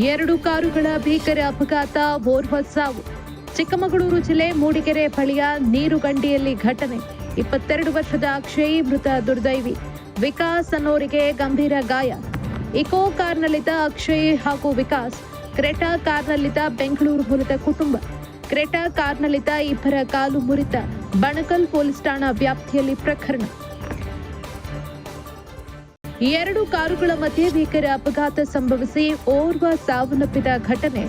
ಎರಡು ಕಾರುಗಳ ಭೀಕರ ಅಪಘಾತ ಓರ್ವ ಸಾವು ಚಿಕ್ಕಮಗಳೂರು ಜಿಲ್ಲೆ ಮೂಡಿಗೆರೆ ಬಳಿಯ ನೀರುಗಂಡಿಯಲ್ಲಿ ಘಟನೆ. ಇಪ್ಪತ್ತೆರಡು ವರ್ಷದ ಅಕ್ಷಯ್ ಮೃತ ದುರ್ದೈವಿ. ವಿಕಾಸ್ ಅನ್ನೋರಿಗೆ ಗಂಭೀರ ಗಾಯ. ಇಕೋ ಕಾರ್ನಲ್ಲಿದ್ದ ಅಕ್ಷಯ್ ಹಾಗೂ ವಿಕಾಸ್, ಕ್ರೆಟಾ ಕಾರ್ನಲ್ಲಿದ್ದ ಬೆಂಗಳೂರು ಮೂಲದ ಕುಟುಂಬ. ಕ್ರೆಟಾ ಕಾರ್ನಲ್ಲಿದ್ದ ಇಬ್ಬರ ಕಾಲು ಮುರಿತ. ಬಣಕಲ್ ಪೊಲೀಸ್ ಠಾಣಾ ವ್ಯಾಪ್ತಿಯಲ್ಲಿ ಪ್ರಕರಣ. ಎರಡು ಕಾರುಗಳ ಮಧ್ಯೆ ಭೀಕರ ಅಪಘಾತ ಸಂಭವಿಸಿ ಓರ್ವ ಸಾವನ್ನಪ್ಪಿದ ಘಟನೆ.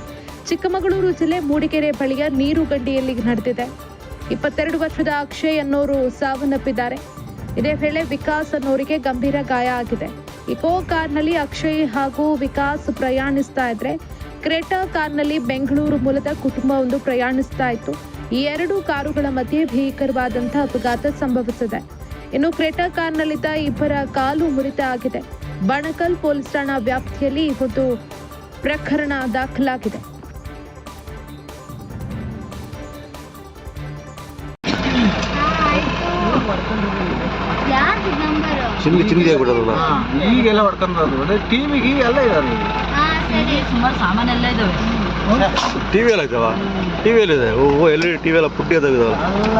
ಚಿಕ್ಕಮಗಳೂರು ಜಿಲ್ಲೆ ಮೂಡಿಗೆರೆ ಬಳಿಯ ನೀರುಗಂಡಿಯಲ್ಲಿ ನಡೆದಿದೆ. ಇಪ್ಪತ್ತೆರಡು ವರ್ಷದ ಅಕ್ಷಯ್ ಅನ್ನೋರು ಸಾವನ್ನಪ್ಪಿದ್ದಾರೆ. ಇದೇ ವೇಳೆ ವಿಕಾಸ್ ಅನ್ನೋರಿಗೆ ಗಂಭೀರ ಗಾಯ ಆಗಿದೆ. ಇಕೋ ಕಾರ್ನಲ್ಲಿ ಅಕ್ಷಯ್ ಹಾಗೂ ವಿಕಾಸ್ ಪ್ರಯಾಣಿಸ್ತಾ ಇದ್ರೆ, ಕ್ರೆಟಾ ಕಾರ್ನಲ್ಲಿ ಬೆಂಗಳೂರು ಮೂಲದ ಕುಟುಂಬವೊಂದು ಪ್ರಯಾಣಿಸ್ತಾ ಇತ್ತು. ಈ ಎರಡು ಕಾರುಗಳ ಮಧ್ಯೆ ಭೀಕರವಾದಂತಹ ಅಪಘಾತ ಸಂಭವಿಸಿದೆ. ಇನ್ನು ಕ್ರೆಟಾ ಕಾರ್ನಲ್ಲಿದ್ದ ಇಬ್ಬರ ಕಾಲು ಮುರಿತ ಆಗಿದೆ. ಬಣಕಲ್ ಪೊಲೀಸ್ ಠಾಣಾ ವ್ಯಾಪ್ತಿಯಲ್ಲಿ ಒಂದು ಪ್ರಕರಣ ದಾಖಲಾಗಿದೆ. TV number? ಚಿಂದಿ ಚಿಂದಿ ಆಗ್ಬಿಡೋದಲ್ಲ ಈಗೆಲ್ಲ ಅದೇ ಟಿವಿಗೆ ಎಲ್ಲ ಇದಾವೆ. ಟಿವಿ ಸಾಮಾನೆಲ್ಲ ಇದಾವೆ? ಟಿವಿ ಎಲ್ಲ ಇದೆ. ಓ ಎಲ್ಲ ಟಿವಿ ಎಲ್ಲ ಪುಟ್ಟಿ ಅದಾವಿದಾವಲ್ಲ ಎಲ್ಲ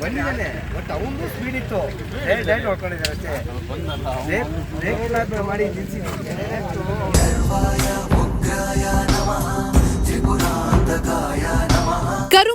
ಬಂದಿದ್ದಾನೆ ಬಟ್ ಅವನು ಸ್ಪೀಡ್ ಇತ್ತು. ಹೊಡ್ಕೊಂಡಿದ್ದಾರೆ ಅಷ್ಟೇ? ಬ್ರೇಕ್ ಬ್ರೇಕ್ ಲಾಕ್ ಮಾಡಿ